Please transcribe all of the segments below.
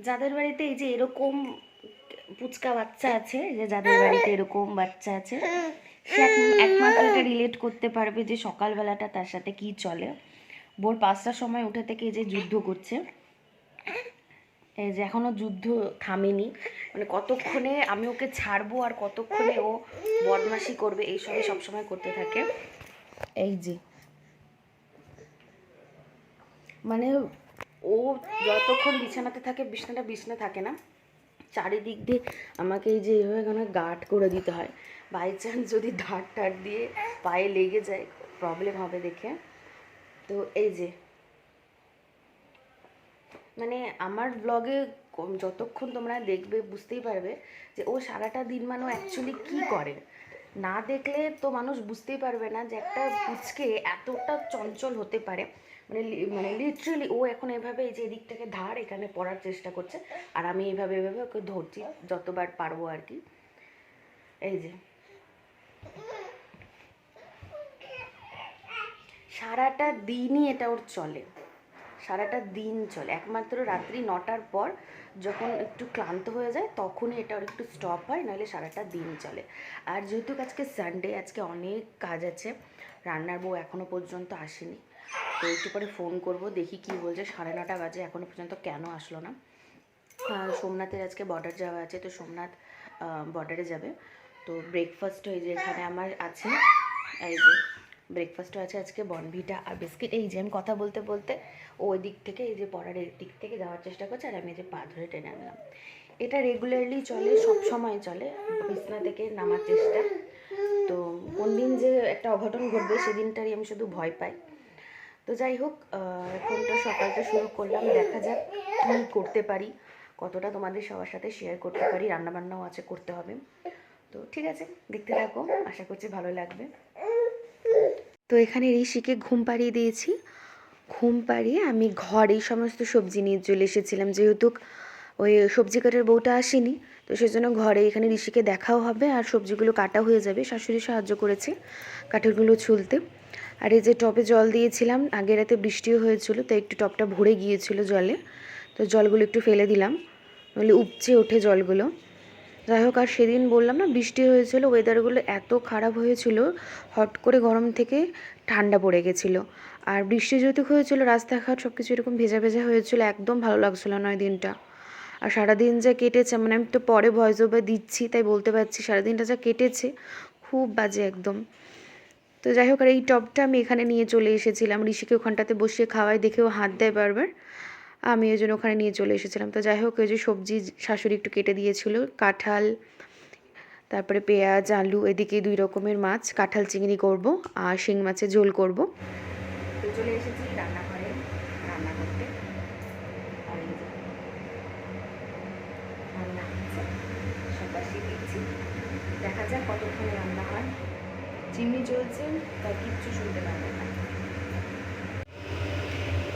যাদের বাড়িতে এই যে এরকম পুচকা বাচ্চা আছে, যে যাদের বাড়িতে এরকম বাচ্চা আছে, সে এক- একমাত্র এটা রিলেট করতে পারবে যে সকালবেলাটা তার সাথে কি চলে। ভোর পাঁচটার সময় উঠে থেকে এই যে যুদ্ধ করছে। এই যে এখনও যুদ্ধ থামেনি। মানে কতক্ষণে আমি ওকে ছাড়বো আর কতক্ষণে ও বদমাশি করবে এইসবই সবসময় করতে থাকে। এই যে। মানে ও যতক্ষণ বিছানাতে থাকে, বিছানাটা বিছনা থাকে না, চারিদিক দিয়ে আমাকে এই যে এইভাবে কোনো গার্ড করে দিতে হয়। বাই চান্স যদি ধার টার দিয়ে পায়ে লেগে যায় প্রবলেম হবে দেখে। তো এই যে মানে আমার ব্লগে যতক্ষণ তোমরা দেখবে, বুঝতেই পারবে যে ও সারাটা দিন মানে অ্যাকচুয়ালি কী করে। না দেখলে তো মানুষ বুঝতেই পারবে না যে একটা পুচকে এতটা চঞ্চল হতে পারে। মানে মানে লিটারেলি ও এখন এভাবে এই যে এদিকটাকে ধার এখানে পড়ার চেষ্টা করছে। আর আমি এইভাবে এভাবে ওকে ধরছি, যতবার পারব আর কি। এই যে। সারাটা দিনই এটা ওর চলে। সারাটা দিন চলে। একমাত্র রাত্রি নটার পর যখন একটু ক্লান্ত হয়ে যায়, তখনই এটা ওর একটু স্টপ হয়, নাহলে সারাটা দিন চলে। আর যেহেতু আজকে সানডে আজকে অনেক কাজ আছে, রান্নার বউ এখনও পর্যন্ত আসেনি। তো একটু পরে ফোন করব, দেখি কি বলছে। সাড়ে নটা বাজে এখনও পর্যন্ত কেন আসলো না। সোমনাথের আজকে বর্ডার যাওয়া আছে, তো সোমনাথ বর্ডারে যাবে। তো ব্রেকফাস্ট এই যে এখানে আমার আছে, এই যে ব্রেকফাস্টও আছে আজকে বনভিটা আর বিস্কিট এই যে আমি কথা বলতে বলতে ওই দিক থেকে, এই যে পড়ার দিক থেকে যাওয়ার চেষ্টা করছে আর আমি এই যে পা ধরে টেনে আনলাম। এটা রেগুলারলি চলে, সব সময় চলে, বিছনা থেকে নামার চেষ্টা। তো কোন দিন যে একটা অঘটন ঘটবে, সেদিনটারই আমি শুধু ভয় পাই। তো যাই হোক এখন তো সকালটা শুরু করলাম, দেখা যাক কী করতে পারি। কতটা তোমাদের সবার সাথে শেয়ার করতে পারি, রান্নাবান্নাও আছে, করতে হবে। তো ঠিক আছে, দেখতে থাকো, আশা করছি ভালো লাগবে। তো এখানে ঋষিকে ঘুম পাড়িয়ে দিয়েছি। ঘুম পাড়িয়ে আমি ঘরেই সমস্ত সবজি নিয়ে চলে এসেছিলাম, যেহেতু ওই সবজি কাটার বউটা আসেনি, তো সেজন্য ঘরে এখানে ঋষিকে দেখাও হবে, আর সবজিগুলো কাটা হয়ে যাবে। শাশুড়ি সাহায্য করেছে কাঠেরগুলো ছুলতে। আর এই যে টবে জল দিয়েছিলাম আগের রাতে বৃষ্টিও হয়েছিল, তো একটু টবটা ভরে গিয়েছিল জলে। তো জলগুলো একটু ফেলে দিলাম, নইলে উপচে ওঠে জলগুলো। যাই হোক, আর সেদিন বললাম না, বৃষ্টি হয়েছিল ওয়েদারগুলো এত খারাপ হয়েছিল, হট করে গরম থেকে ঠান্ডা পড়ে গেছিল। আর বৃষ্টি যেহেতু হয়েছিল, রাস্তাঘাট সব কিছু এরকম ভেজা ভেজা হয়েছিল, একদম ভালো লাগছিল না ওই দিনটা। আর সারাদিন যা কেটেছে মানে আমি তো পরে ভয়েস ওভার দিচ্ছি, তাই বলতে পারছি, সারাদিনটা যা কেটেছে, খুব বাজে একদম। তো যাই হোক, আর এই টবটা আমি এখানে নিয়ে চলে এসেছিলাম। ঋষিকে ওখানটাতে বসিয়ে খাওয়ায়, দেখেও হাত দেয় বারবার। আমি ওই জন্য ওখানে নিয়ে চলে এসেছিলাম। তো যাই হোক, ওই যে সবজি শাশুড়ি একটু কেটে দিয়েছিল, কাঁঠাল, তারপরে পেঁয়াজ, আলু, এদিকে দুই রকমের মাছ। কাঁঠাল, চিংড়ি করব, আর শিং মাছের ঝোল করব। তো চলে এসেছি রান্নাঘরে রান্না করতে আর এই যে রান্না হচ্ছে সবাসি দিচ্ছি দেখা যাক কতক্ষণে রান্না হয় চিমনি চলছে, তাই কিচ্ছু শুনতে পারবে না।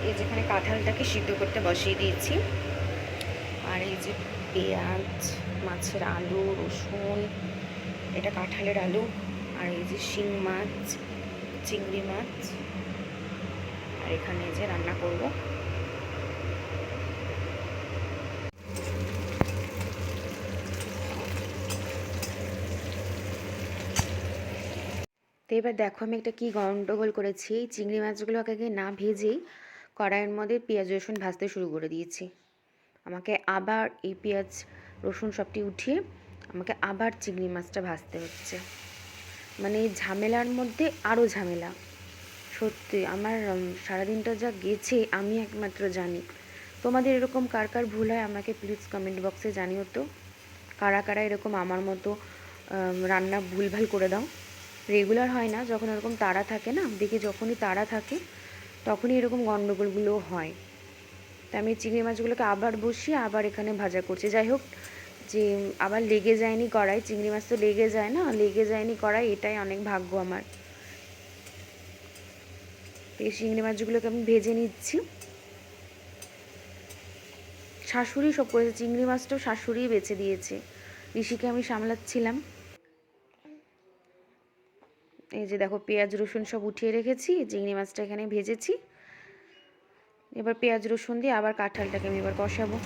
এই যেখানে কাঁঠালটাকে সিদ্ধ করতে বসিয়ে দিয়েছি। আর এই যে পেঁয়াজ, মাছের আলু, রসুন, এটা কাঁঠালের আলু, আর এই যে শিং মাছ, চিংড়ি মাছ, আর এখানে যে রান্না করব। এবার দেখো আমি একটা কী গন্ডগোল করেছি। চিংড়ি মাছগুলো আগে না ভেজেই কড়াইয়ের মধ্যে পেঁয়াজ, রসুন ভাজতে শুরু করে দিয়েছি। আমাকে আবার এই পেঁয়াজ, রসুন সবটি উঠিয়ে আমাকে আবার চিংড়ি মাছটা ভাজতে হচ্ছে। মানে এই ঝামেলার মধ্যে আরও ঝামেলা। সত্যি আমার সারাদিনটা যা গেছে আমি একমাত্র জানি। তোমাদের এরকম কার কার ভুল হয় আমাকে প্লিজ কমেন্ট বক্সে জানিও তো। কারা কারা এরকম আমার মতো রান্না ভুলভাল করে দাও। রেগুলার হয় না, যখন এরকম তারা থাকে না, দেখি যখনই তারা থাকে, তখনই এরকম গণ্ডগোলগুলো হয়। তা আমি চিংড়ি মাছগুলোকে আবার বসিয়ে আবার এখানে ভাজা করছি। যাই হোক, যে আবার লেগে যায়নি কড়াই, চিংড়ি মাছ তো লেগে যায় না, লেগে যায়নি কড়াই, এটাই অনেক ভাগ্য আমার। এই চিংড়ি মাছগুলোকে আমি ভেজে নিচ্ছি। শাশুড়ি সব করেছে, চিংড়ি মাছটাও শাশুড়িই বেছে দিয়েছে। ঋষিকে আমি সামলাচ্ছিলাম। এই যে দেখো পেঁয়াজ, রসুন সব উঠিয়ে রেখেছি, চিংড়ি মাছটা এখানে ভেজেছি। এবার পেঁয়াজ, রসুন দিয়ে আবার কাঁঠালটাকে আমি এবার কষাবো।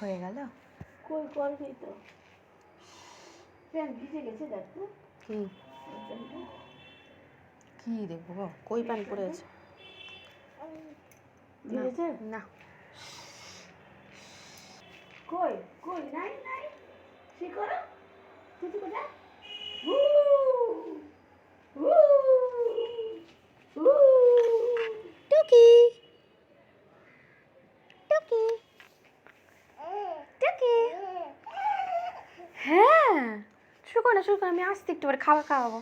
হয়ে গেল। কই করবি তো? ফ্যান ভিজে গেছে দেখ। তো কি। কি দেখব গো? কই পানি পড়ে আছে? না, কই কই? নাই নাই। কি করো? কিছু কোথা উ উ উ টুকি টুকি টুকি হ্যাঁ শুরু কর আমি আসতে একটু খাবার খাওয়াবো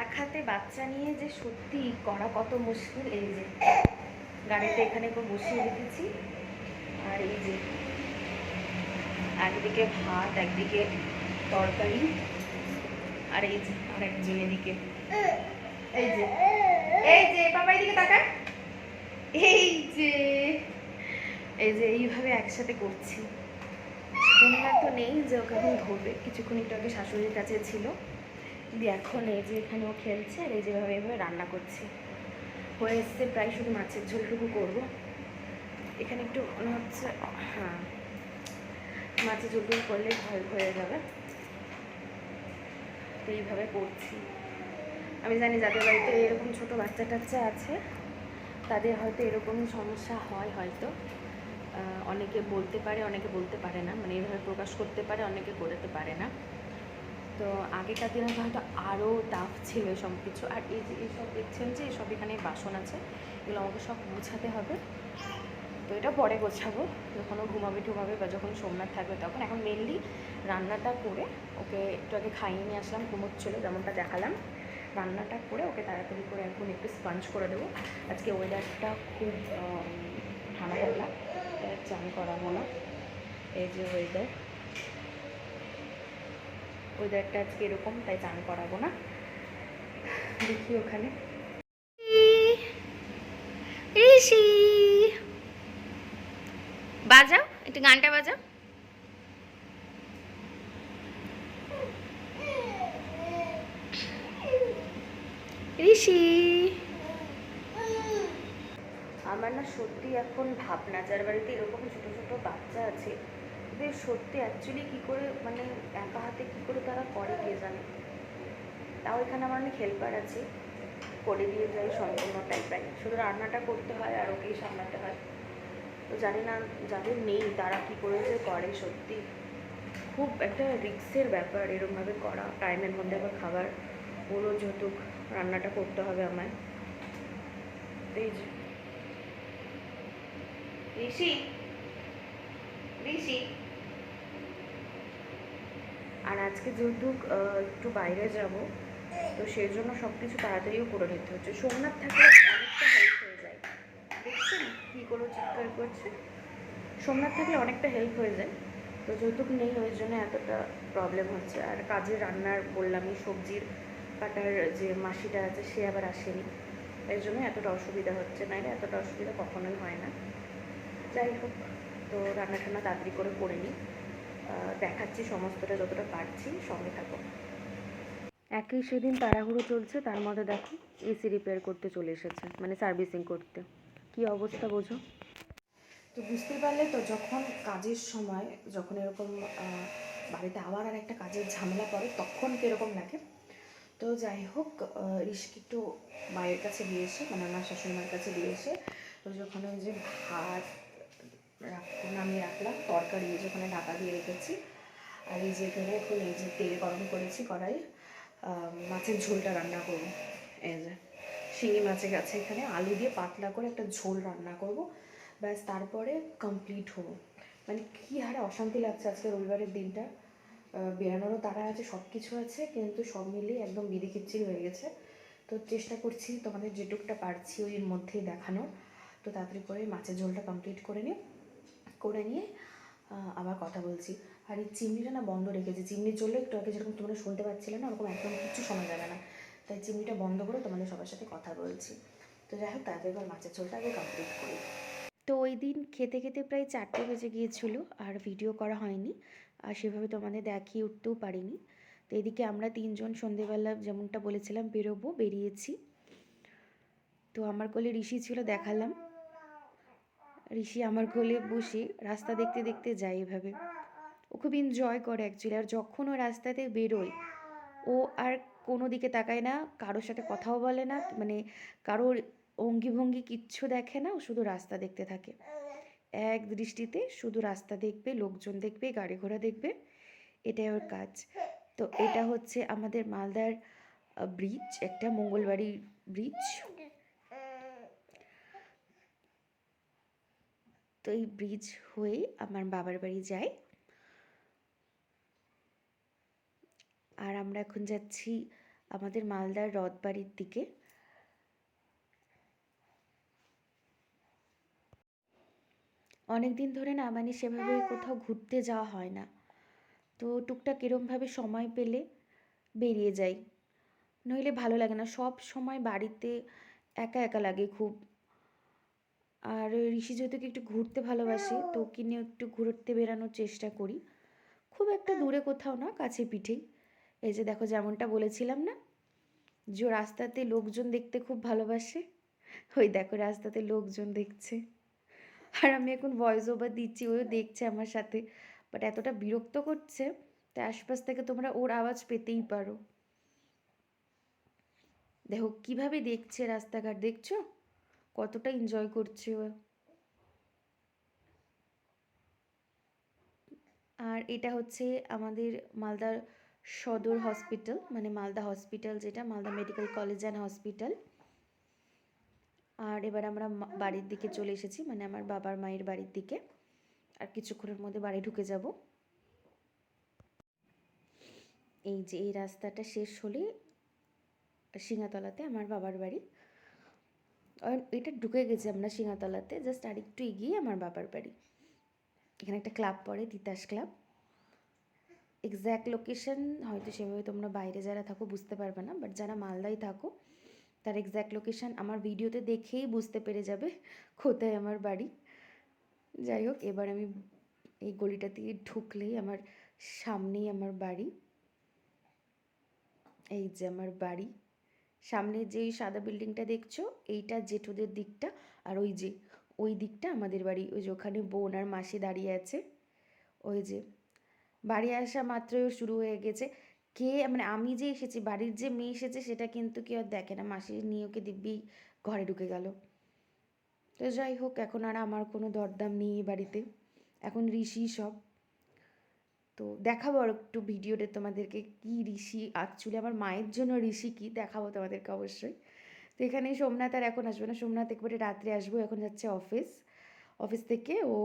এক হাতে বাচ্চা নিয়ে যে সত্যি করা কত মুশকিল, এই যে গাড়িটা এখানে বসিয়ে রেখেছি, আর এই যে একদিকে ভাত, একদিকে তরকারি, আর এই যে আর একজন এদিকে এই যে এই যে বাবা এদিকে তাকায় এই যে এই যে এইভাবে একসাথে করছি। তোমরা তো নেই, যে ওকে এখন ধরবে। কিছুক্ষণ একটু আগে শাশুড়ির কাছে ছিল। দিয়ে এখন এই যে এখানে ও খেলছে আর এই যেভাবে এভাবে রান্না করছি। হয়ে এসছে প্রায় শুধু মাছের ঝোলটুকু করব। এখানে একটু মনে হচ্ছে হ্যাঁ মাছের ঝোলটুকু করলে ভয় হয়ে যাবে। তো এইভাবে করছি। আমি জানি যাদের বাড়িতে এরকম ছোট বাচ্চা টাচ্চা আছে, তাদের হয়তো এরকম সমস্যা হয় হয়তো। অনেকে বলতে পারে, অনেকে বলতে পারে না। মানে এইভাবে প্রকাশ করতে পারে, অনেকে করতে পারে না। তো আগেকার দিনে হয়তো আরও টাফ ছিল সব কিছু আর এই যে এইসব দেখছেন যে এইসব এখানে বাসন আছে, এগুলো আমাকে সব গুছাতে হবে। তো এটা পরে গোছাবো। যখনও ঘুমাবে, ঠুমাবে বা যখন সোমনাথ থাকবে তখন। এখন মেনলি রান্নাটা করে ওকে একটু আগে খাইয়ে নিয়ে আসলাম, ঘুমোচ্ছিলো, যেমনটা দেখালাম। রান্নাটা করে ওকে তাড়াতাড়ি করে এখন একটু স্পঞ্জ করে দেবো। আজকে ওয়েদারটা খুব ঠান্ডা ঠান্ডা চান করাবো না। এই যে ওয়েদার ওয়েদারটা আজকে এরকম তাই চান করাবো না। দেখি ওখানে। ঋষি। বাজাও একটু গানটা বাজাও। ঋষি। আমার না সত্যি এখন ভাবনা যার বাড়িতে এরকম ছোট ছোট বাচ্চা আছে ওদের সত্যি অ্যাকচুয়ালি কী করে মানে একা হাতে কী করে তারা করে কে জানে? তাও এখানে আমার অনেক হেল্পার আছে। করে দিয়ে যায় সম্পূর্ণটাই প্রায় শুধু রান্নাটা করতে হয় আর ওকেই সামলাতে হয়। তো জানি না, যাদের নেই, তারা কী করে যে করে সত্যি। খুব একটা রিক্সের ব্যাপার এরকমভাবে করা। টাইমের মধ্যে আবার খাবার। ওরও যেহেতু রান্নাটা করতে হবে আমায়। এই যে। ঋষি ঋষি। আর আজকে যেহেতু একটু বাইরে যাব, তো সেই জন্য সব কিছু তাড়াতাড়িও করে নিতে হচ্ছে। সোমনাথ থাকলে অনেকটা হেল্প হয়ে যায়। দেখছেন কী করে চিৎকার করছে? সোমনাথ থাকলে অনেকটা হেল্প হয়ে যায়। তো যেহেতু নেই, ওই জন্য এতটা প্রবলেম হচ্ছে। আর কাজের রান্নার বললামই সবজির কাটার যে মাসিটা আছে, সে আবার আসেনি। এই জন্য এতটা অসুবিধা হচ্ছে। নাইলে এতটা অসুবিধা কখনোই হয় না। যাই হোক, তো রান্না টান্না তাড়াতাড়ি করে করে নিই। দেখাচ্ছি সমস্তটা যতটা পারছি সঙ্গে থাকো। একই সেদিন তাড়াহুড়ো চলছে তার মধ্যে দেখো এসি রিপেয়ার করতে চলে এসেছে মানে সার্ভিসিং করতে। কি অবস্থা বোঝো? তো বুঝতেই পারলে তো যখন কাজের সময় যখন এরকম আহ, বাড়িতে আবার আর একটা কাজের ঝামেলা পড়ে তখন কীরকম লাগে? তো যাই হোক ঋষিকে একটু মায়ের কাছে দিয়ে এসে মানে আমার শাশুড়ি মায়ের কাছে দিয়ে এসে তো যখন ওই যে ভাত নামিয়ে রাখলাম। তরকারি এই ওখানে ঢাকা দিয়ে রেখেছি। আর এই যে এখানে এখন এই যে তেল গরম করেছি কড়াই মাছের ঝোলটা রান্না করব। এই যে শিঙি মাছের কাছে এখানে আলু দিয়ে পাতলা করে একটা ঝোল রান্না করব। ব্যাস, তারপরে কমপ্লিট হব। মানে কী হারে অশান্তি লাগছে আজকে রবিবারের দিনটা। বেরানোরও তারা আছে সব কিছু আছে, কিন্তু সব মিলিয়ে একদম বিধি খিচ্ছিরি হয়ে গেছে। তো চেষ্টা করছি তোমাদের যেটুকটা পারছি ওই মধ্যেই দেখানোর। তো তাড়াতাড়ি করে মাছের ঝোলটা কমপ্লিট করে নিই। করে নিয়ে আবার কথা বলছি। আর এই চিমনিটা না বন্ধ রেখেছি। চিমনি চললে একটু আগে যেরকম তোমরা শুনতে পাচ্ছিলে না, ওরকম একদম কিছু শোনা যাবে না। তাই চিমনিটা বন্ধ করে তোমাদের সবার সাথে কথা বলছি। তো যাই হোক তাড়াতাড়ি এবার মাছের ঝোলটা আগে কমপ্লিট করি। তো ওই দিন খেতে খেতে প্রায় চারটে বেজে গিয়েছিল, আর ভিডিও করা হয়নি। আর সেভাবে তোমাদের দেখিয়ে উঠতেও পারিনি। তো এদিকে আমরা তিনজন সন্ধেবেলা যেমনটা বলেছিলাম, বেরোবো, বেরিয়েছি। তো আমার কোলে ঋষি ছিল, দেখালাম। ঋষি আমার কোলে বসে রাস্তা দেখতে দেখতে যায় এভাবে। ও খুব এনজয় করে অ্যাকচুয়ালি আর যখন ও রাস্তাতে বেরোয়, ও আর কোনো দিকে তাকায় না, কারোর সাথে কথাও বলে না মানে কারোর অঙ্গি ভঙ্গি কিচ্ছু দেখে না, ও শুধু রাস্তা দেখতে থাকে। এক দৃষ্টিতে শুধু রাস্তা দেখবে, লোকজন দেখবে, গাড়ি ঘোড়া দেখবে, এটাই ওর কাজ। তো এটা হচ্ছে আমাদের মালদার ব্রিজ একটা মঙ্গলবাড়ির ব্রিজ তো এই ব্রিজ হয়ে আমার বাবার বাড়ি যাই। আর আমরা এখন যাচ্ছি আমাদের মালদার রথ বাড়ির দিকে। অনেক দিন ধরে না মানে সেভাবে কোথাও ঘুরতে যাওয়া হয় না। তো টুকটাক এরমভাবে সময় পেলে বেরিয়ে যাই। নইলে ভালো লাগে না, সব সময় বাড়িতে একা একা লাগে খুব। আর ঋষি যেহেতু কি একটু ঘুরতে ভালোবাসে তো ওকে নিয়ে একটু ঘুরতে বেরানোর চেষ্টা করি। খুব একটা দূরে কোথাও না কাছে পিঠেই। এই যে দেখো যেমনটা বলেছিলাম না যে ও রাস্তাতে লোকজন দেখতে খুব ভালোবাসে ওই দেখো রাস্তাতে লোকজন দেখছে। আর আমি এখন ভয়েস ওভার দিচ্ছি ওও দেখছে আমার সাথে। বাট এতটা বিরক্ত করছে তাই আশপাশ থেকে তোমরা ওর আওয়াজ পেতেই পারো। দেখো কীভাবে দেখছে রাস্তাঘাট দেখছ? কতটা এনজয় করছে আর এটা হচ্ছে আমাদের মালদার সদর হসপিটাল মানে মালদা হসপিটাল যেটা, Malda medical college and hospital আর এবার আমরা বাড়ির দিকে চলে এসেছি মানে আমার বাবার মায়ের বাড়ির দিকে। আর কিছুক্ষণের মধ্যে বাড়ি ঢুকে যাব। এই যে এই রাস্তাটা শেষ হলে সিঙ্গাতলাতে আমার বাবার বাড়ি। এটা ঢুকে গেছি আমরা সিঙ্গাতলাতে জাস্ট আর একটু এগিয়ে আমার বাবার বাড়ি। এখানে একটা ক্লাব পড়ে, তিতাস ক্লাব। এক্স্যাক্ট লোকেশন হয়তো সেভাবে তোমরা বাইরে যারা থাকো বুঝতে পারবে না বাট যারা মালদায় থাকো, তার এক্স্যাক্ট লোকেশন আমার ভিডিওতে দেখেই বুঝতে পেরে যাবে কোথায় আমার বাড়ি। যাই হোক, এবার আমি এই গলিটা দিয়ে ঢুকলেই আমার সামনেই আমার বাড়ি। এই যে আমার বাড়ি। সামনে যে সাদা বিল্ডিংটা দেখছ, এইটা জেঠুদের দিকটা আর ওই যে, ওই দিকটা আমাদের বাড়ি, ওই যে ওখানে বোন আর মাসি দাঁড়িয়ে আছে। ওই যে, বাড়ি আসা মাত্রই শুরু হয়ে গেছে। কে মানে আমি যে এসেছি, বাড়ির যে মেয়ে এসেছে, সেটা কিন্তু কেউ আর দেখে না। মাসি নিয়ে ওকে দিব্যি ঘরে ঢুকে গেল। তো যাই হোক, এখন আর আমার কোনো দরদাম নেই বাড়িতে। এখন ঋষি সব। তো দেখাবো আর একটু ভিডিওতে তোমাদেরকে কি ঋষি অ্যাকচুয়ালি আমার মায়ের জন্য ঋষি কি দেখাবো তোমাদেরকে অবশ্যই। তো এখানে সোমনাথ আর এখন আসবে না, সোমনাথ একবারে রাত্রে আসব এখন যাচ্ছে অফিস অফিস থেকে ও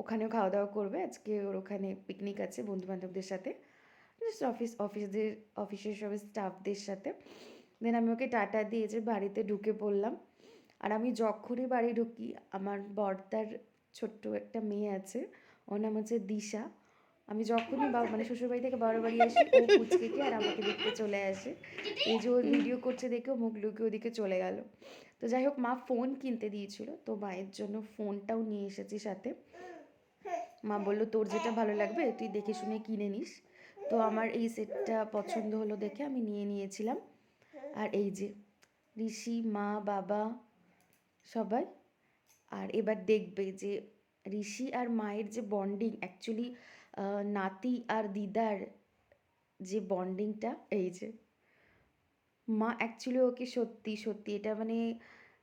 ওখানেও খাওয়া দাওয়া করবে, আজকে ওর ওখানে পিকনিক আছে বন্ধু বান্ধবদের সাথে। জাস্ট অফিস অফিসদের অফিসের সব স্টাফদের সাথে। দেন আমি ওকে টাটা দিয়ে যে বাড়িতে ঢুকে পড়লাম। আর আমি যখনই বাড়ি ঢুকি, আমার বর্দার ছোট্ট একটা মেয়ে আছে, ওর নাম হচ্ছে দিশা। আমি যখনই বাবা মানে শ্বশুরবাড়ি থেকে বাবার বাড়ি আসি ও গিয়ে আর আমাকে দেখতে চলে আসে। এই যে ও ভিডিও করছে দেখে ও মুখ লুকিয়ে ওদিকে চলে গেল। তো যাই হোক, মা ফোন কিনতে দিয়েছিল। তো মায়ের জন্য ফোনটাও নিয়ে এসেছি সাথে। মা বলল, তোর যেটা ভালো লাগবে, তুই দেখে শুনে কিনে নিস। তো আমার এই সেটটা পছন্দ হলো দেখে আমি নিয়ে নিয়েছিলাম। আর এই যে ঋষি, মা, বাবা সবাই। আর এবার দেখবে যে ঋষি আর মায়ের যে বন্ডিং অ্যাকচুয়ালি নাতি আর দিদার যে বন্ডিংটা এই যে, মা অ্যাকচুয়ালি ওকে সত্যি সত্যি এটা মানে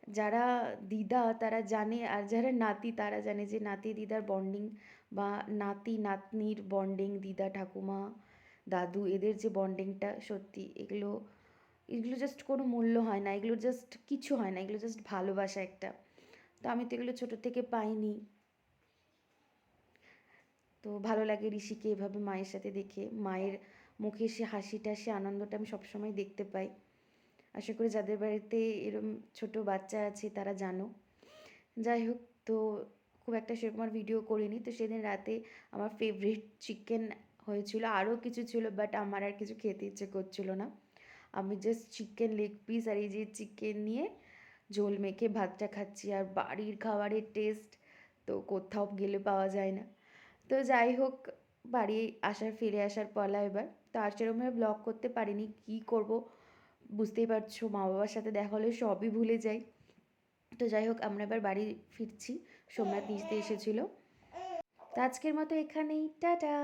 যারা দিদা তারা জানে আর যারা নাতি তারা জানে যে নাতি দিদার বন্ডিং বা নাতি নাতনির বন্ডিং দিদা ঠাকুমা, দাদু এদের যে বন্ডিংটা সত্যি এগুলো এগুলো জাস্ট কোনো মূল্য হয় না, এগুলো জাস্ট কিছু হয় না, এগুলো জাস্ট ভালোবাসা একটা। তো আমি তো এগুলো ছোটো থেকে পাইনি। তো ভালো লাগে ঋষিকে এভাবে মায়ের সাথে দেখে। মায়ের মুখে সে হাসিটা, সে আনন্দটা আমি সবসময় দেখতে পাই। আশা করি যাদের বাড়িতে এরম ছোট বাচ্চা আছে তারা জানো। যাই হোক, তো খুব একটা সেরকম আর ভিডিও করিনি। তো সেদিন রাতে আমার ফেভারিট চিকেন হয়েছিল, আরও কিছু ছিল বাট আমার আর কিছু খেতে ইচ্ছে করছিল না। আমি জাস্ট চিকেন লেগ পিস আর এই যে চিকেন নিয়ে ঝোল মেখে ভাতটা খাচ্ছি। আর বাড়ির খাবারের টেস্ট তো কোথাও গেলে পাওয়া যায় না। তো যাই হোক, বাড়ি আসার, ফিরে আসার পালা এবার। তো আর সেরকমভাবে ব্লগ করতে পারিনি, কি করব বুঝতেই পারছ মা বাবার সাথে দেখা হলে সবই ভুলে যাই। তো যাই হোক, আমরা এবার বাড়ি ফিরছি, সোমনাথ নিচতে এসেছিল। তো আজকের মতো এখানেই, টাটা!